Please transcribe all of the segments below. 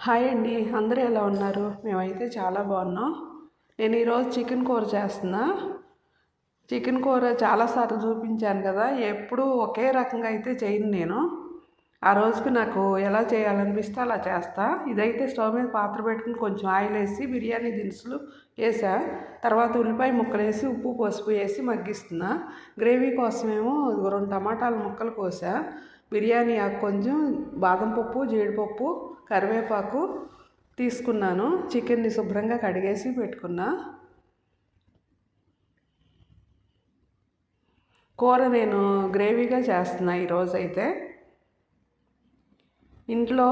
Hi అండి అందరూ ఎలా ఉన్నారు? మేమైతే చాలా బాగున్నాం. నేను ఈరోజు చికెన్ కూర చేస్తున్నా. చికెన్ కూర చాలాసార్లు చూపించాను కదా ఎప్పుడూ ఒకే రకంగా అయితే చేయను నేను. ఆ రోజుకి నాకు ఎలా చేయాలనిపిస్తే అలా చేస్తా. ఇదైతే స్టవ్ మీద పాత్ర పెట్టుకుని కొంచెం ఆయిల్ వేసి బిర్యానీ దినుసులు వేసా. తర్వాత ఉల్లిపాయ ముక్కలు వేసి ఉప్పు పసుపు వేసి మగ్గిస్తున్నా. గ్రేవీ కోసమేమో రెండు టమాటాల ముక్కలు కోసా. బిర్యానీ ఆకు కొంచెం బాదం పప్పు జీడిపప్పు కరివేపాకు తీసుకున్నాను. చికెన్ని శుభ్రంగా కడిగేసి పెట్టుకున్నా. కూర నేను గ్రేవీగా చేస్తున్నా ఈరోజైతే. ఇంట్లో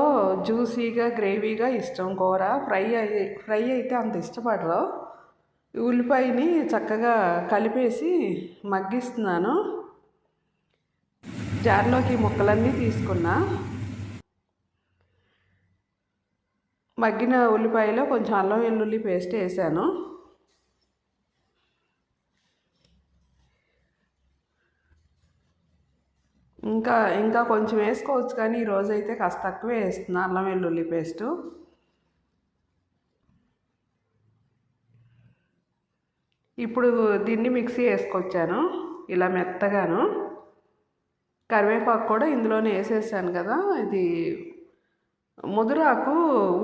జ్యూసీగా గ్రేవీగా ఇష్టం కూర. ఫ్రై అయి ఫ్రై అయితే అంత ఇష్టపడరు. ఉల్లిపాయని చక్కగా కలిపేసి మగ్గిస్తున్నాను. జార్లోకి ముక్కలన్నీ తీసుకున్నా. మగ్గిన ఉల్లిపాయలో కొంచెం అల్లం వెల్లుల్లి పేస్ట్ వేసాను. ఇంకా ఇంకా కొంచెం వేసుకోవచ్చు కానీ ఈరోజు అయితే కాస్త తక్కువే వేస్తున్నా అల్లం వెల్లుల్లి పేస్టు. ఇప్పుడు దీన్ని మిక్సీ వేసుకొచ్చాను ఇలా మెత్తగాను. కరివేపాకు కూడా ఇందులోనే వేసేసాను కదా. ఇది ముదురాకు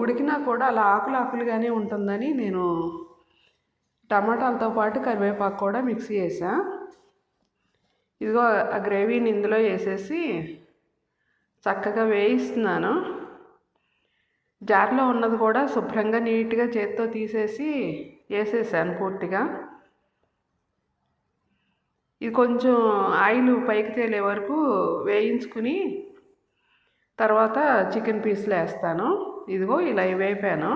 ఉడికినా కూడా అలా ఆకులు ఆకులుగానే ఉంటుందని నేను టమాటాలతో పాటు కరివేపాకు కూడా మిక్సీ వేసా ఇదిగో ఆ గ్రేవీని ఇందులో వేసేసి చక్కగా వేయిస్తున్నాను. జార్లో ఉన్నది కూడా శుభ్రంగా నీట్గా చేత్తో తీసేసి వేసేసాను పూర్తిగా. ఇది కొంచెం ఆయిల్ పైకి తేలే వరకు వేయించుకుని తర్వాత చికెన్ పీస్లు వేస్తాను. ఇదిగో ఇలా వేపాను.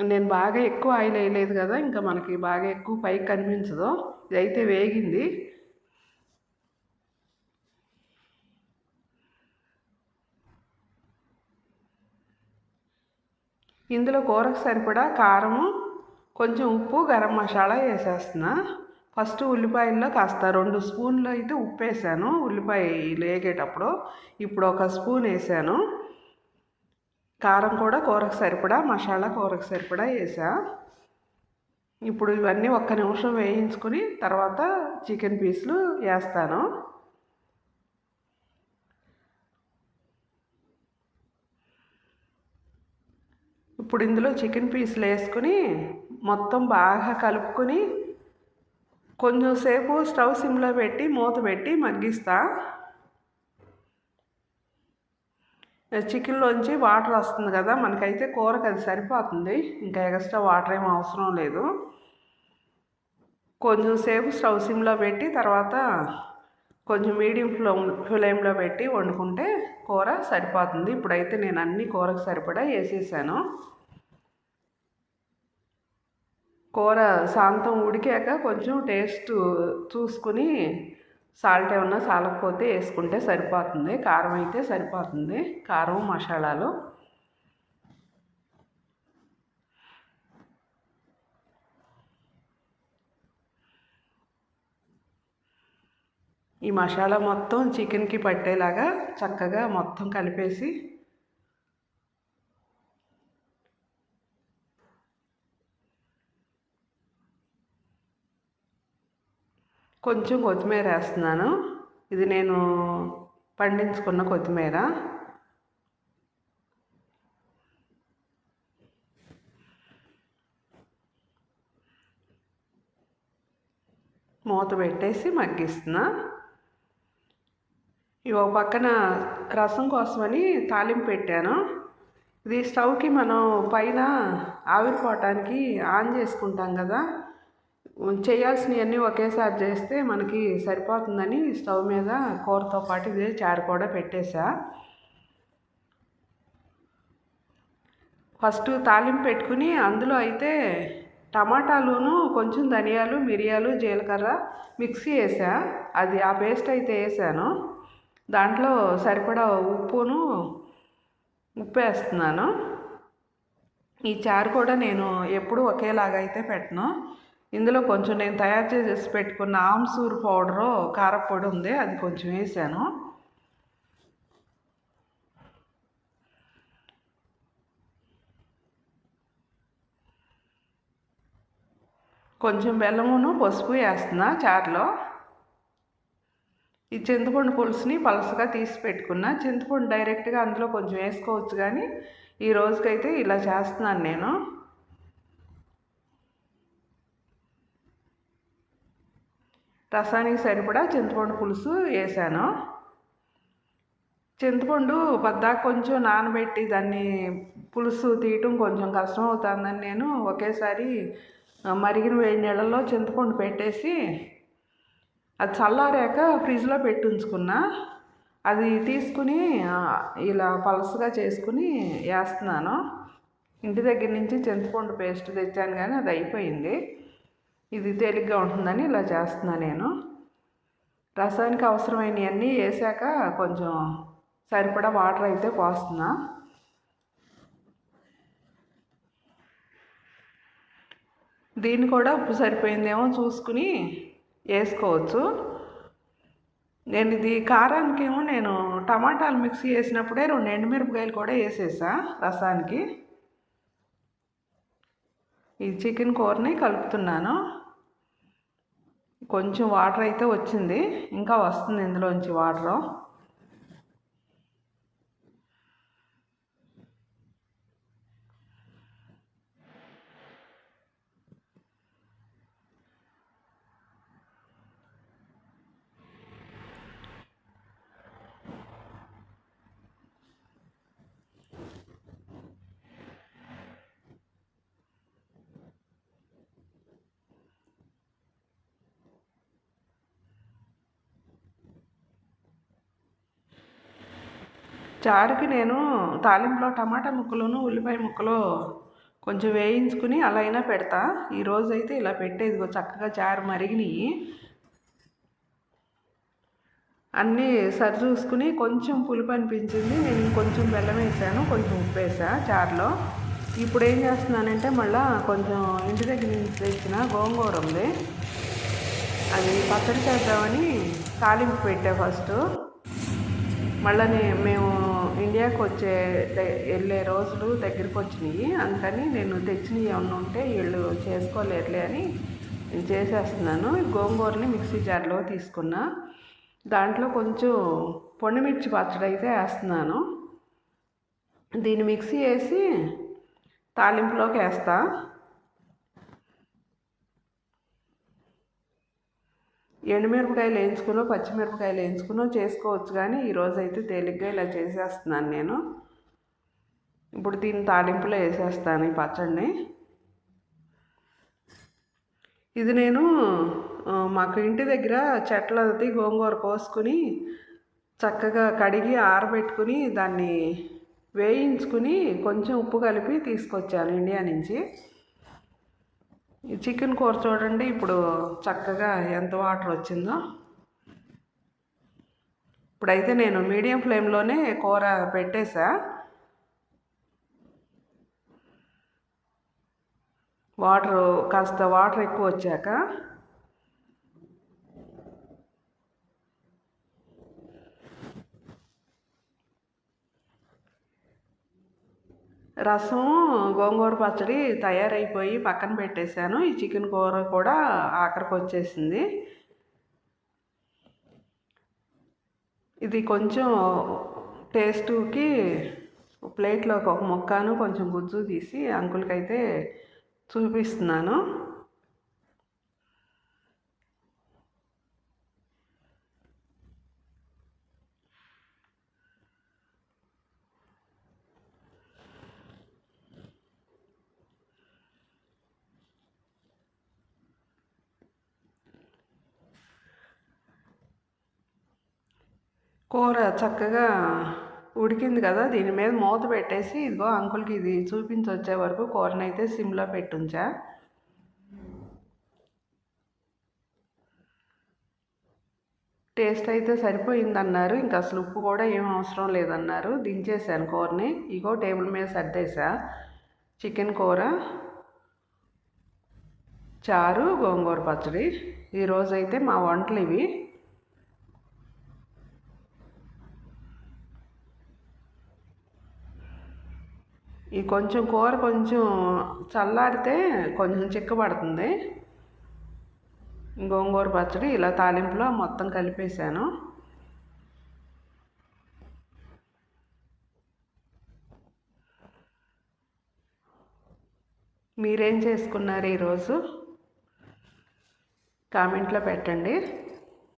నేను బాగా ఎక్కువ ఆయిల్ వేయలేదు కదా ఇంకా మనకి బాగా ఎక్కువ పైకి కనిపించదు. ఇదైతే వేగింది. ఇందులో కూరకు సరిపడా కారము కొంచెం ఉప్పు గరం మసాలా వేసేస్తున్నా. ఫస్ట్ ఉల్లిపాయల్లో కాస్త రెండు స్పూన్లు అయితే ఉప్పు వేసాను ఉల్లిపాయ లేగేటప్పుడు ఇప్పుడు ఒక స్పూన్ వేసాను. కారం కూడా కూరకు సరిపడా మసాలా కూరకు సరిపడా వేసా. ఇప్పుడు ఇవన్నీ ఒక్క నిమిషం వేయించుకుని తర్వాత చికెన్ పీసులు వేస్తాను. ఇప్పుడు ఇందులో చికెన్ పీసులు వేసుకుని మొత్తం బాగా కలుపుకొని కొంచెం సేపు స్టవ్ సిమ్లో పెట్టి మూత పెట్టి మగ్గిస్తా. చికెన్లోంచి వాటర్ వస్తుంది కదా మనకైతే కూరకు అది సరిపోతుంది. ఇంకా ఎక్స్ట్రా వాటర్ ఏం అవసరం లేదు. కొంచెం సేపు స్టవ్ సిమ్లో పెట్టి తర్వాత కొంచెం మీడియం ఫ్లేమ్ ఫ్లేమ్లో పెట్టి వండుకుంటే కూర సరిపోతుంది. ఇప్పుడైతే నేను అన్ని కూరకు సరిపడా వేసేసాను. కూర శాంతం ఉడికాక కొంచెం టేస్ట్ చూసుకుని సాల్ట్ ఏమన్నా సాలకపోతే వేసుకుంటే సరిపోతుంది. కారం అయితే సరిపోతుంది. కారం మసాలాలు. ఈ మసాలా మొత్తం చికెన్కి పట్టేలాగా చక్కగా మొత్తం కలిపేసి కొంచెం కొత్తిమీర వేస్తున్నాను. ఇది నేను పండించుకున్న కొత్తిమీర. మూత పెట్టేసి మగ్గిస్తున్నా. ఇవి ఒక పక్కన రసం కోసమని తాలింపు పెట్టాను. ఇది స్టవ్కి మనం పైన ఆవిరిపోవటానికి ఆన్ చేసుకుంటాం కదా. చేయాల్సినవన్నీ ఒకేసారి చేస్తే మనకి సరిపోతుందని స్టవ్ మీద కూరతో పాటు ఇదే చారు కూడా పెట్టేశా. ఫస్ట్ తాలింపు పెట్టుకుని అందులో అయితే టమాటాలును కొంచెం ధనియాలు మిరియాలు జీలకర్ర మిక్సీ వేసా అది ఆ పేస్ట్ అయితే వేసాను దాంట్లో సరిపడా ఉప్పును ఉప్పు వేస్తున్నాను ఈ చారు కూడా నేను ఎప్పుడూ ఒకేలాగా అయితే పెట్టను. ఇందులో కొంచెం నేను తయారు చేసి పెట్టుకున్న ఆమ్సూర్ పౌడరు కారపొడి ఉంది అది కొంచెం వేసాను. కొంచెం బెల్లమును పసుపు వేస్తున్నా చారులో ఈ చింతపండు పులుసుని పలసగా తీసి పెట్టుకున్నా. చింతపండు డైరెక్ట్గా అందులో కొంచెం వేసుకోవచ్చు కానీ ఈ రోజుకైతే ఇలా చేస్తున్నాను నేను. రసానికి సరిపడా చింతపండు పులుసు వేసాను. చింతపండు పద్దాక కొంచెం నానబెట్టి దాన్ని పులుసు తీయటం కొంచెం కష్టం అవుతుందని నేను ఒకేసారి మరిగిన వేడి నీళ్ళలో చింతపండు పెట్టేసి అది చల్లారాక ఫ్రిడ్జ్లో పెట్టి ఉంచుకున్నా. అది తీసుకుని ఇలా పలసగా చేసుకుని వేస్తున్నాను. ఇంటి దగ్గర నుంచి చింతపండు పేస్ట్ తెచ్చాను కానీ అది అయిపోయింది. ఇది తేలిగ్గా ఉంటుందని ఇలా చేస్తున్నా నేను. రసానికి అవసరమైనవన్నీ వేసాక కొంచెం సరిపడా వాటర్ అయితే పోస్తున్నా. దీన్ని కూడా ఉప్పు సరిపోయిందేమో చూసుకుని వేసుకోవచ్చు. నేను ఇది కారానికేమో నేను టమాటాలు మిక్సీ వేసినప్పుడే రెండు ఎండుమిరపకాయలు కూడా వేసేసా రసానికి. ఈ చికెన్ కూరని కలుపుతున్నాను. కొంచెం వాటర్ అయితే వచ్చింది. ఇంకా వస్తుంది ఇందులోంచి వాటరు. చారుకి నేను తాలింపులో టమాటా ముక్కలను ఉల్లిపాయ ముక్కలు కొంచెం వేయించుకుని అలా అయినా పెడతా. ఈరోజు అయితే ఇలా పెట్టేది చక్కగా చారు మరిగినాయి. అన్నీ సరి చూసుకుని కొంచెం పులుపు అనిపించింది. నేను కొంచెం బెల్లం వేసాను కొంచెం ఉప్పు వేసా చారులో. ఇప్పుడు ఏం చేస్తున్నానంటే మళ్ళీ కొంచెం ఇంటి దగ్గర నుంచి తెచ్చిన గోంగూర ఉంది. అది పచ్చడి చేద్దామని తాలింపు పెట్టా ఫస్ట్. మళ్ళీ మేము ఇండియాకి వచ్చే వెళ్ళే రోజులు దగ్గరికి వచ్చినాయి అందుకని నేను తెచ్చినవి ఏమన్నా ఉంటే వీళ్ళు చేసుకోలేరులే అని నేను చేసేస్తున్నాను. గోంగూరని మిక్సీ జార్లో తీసుకున్నా. దాంట్లో కొంచెం పొండుమిర్చి పచ్చడి అయితే వేస్తున్నాను. దీన్ని మిక్సీ వేసి తాలింపులోకి వేస్తాను ఎండుమిరపకాయలు వేయించుకునో పచ్చిమిరపకాయలు వేయించుకునో చేసుకోవచ్చు కానీ ఈరోజు అయితే తేలిగ్గా ఇలా చేసేస్తున్నాను నేను. ఇప్పుడు దీన్ని తాలింపులో వేసేస్తాను ఈ పచ్చడిని. ఇది నేను మాకు ఇంటి దగ్గర చెట్లది గోంగూర కోసుకుని చక్కగా కడిగి ఆరబెట్టుకుని దాన్ని వేయించుకుని కొంచెం ఉప్పు కలిపి తీసుకొచ్చాను ఇండియా నుంచి. ఈ చికెన్ కూర చూడండి. ఇప్పుడు చక్కగా ఎంత వాటర్ వచ్చిందో. ఇప్పుడైతే నేను మీడియం ఫ్లేమ్లోనే కూర పెట్టేసా. వాటర్ కాస్త వాటర్ ఎక్కువ వచ్చాక రసం గోంగూర పచ్చడి తయారైపోయి పక్కన పెట్టేశాను. ఈ చికెన్ కూర కూడా ఆఖరికి వచ్చేసింది ఇది కొంచెం టేస్ట్కి ప్లేట్లోకి ఒక ముక్కను కొంచెం గుజ్జు తీసి అంకులకైతే చూపిస్తున్నాను. కూర చక్కగా ఉడికింది కదా దీని మీద మూత పెట్టేసి ఇదిగో అంకుల్కి ఇది చూపించి వచ్చే వరకు కూరనైతే సిమ్లో పెట్టుంచా. టేస్ట్ అయితే సరిపోయిందన్నారు ఇంకా అసలు ఉప్పు కూడా ఏం అవసరం లేదన్నారు. దించేసాను కూరని ఇగో టేబుల్ మీద సర్దేసా చికెన్ కూర చారు గోంగూర పచ్చడి ఈరోజైతే మా వంటలు ఇవి. ఈ కొంచెం కూర కొంచెం చల్లారితే కొంచెం చిక్కబడుతుంది గోంగూర పచ్చడి ఇలా తాలింపులో మొత్తం కలిపేశాను. మీరేం చేసుకున్నారు ఈరోజు? కామెంట్లో పెట్టండి.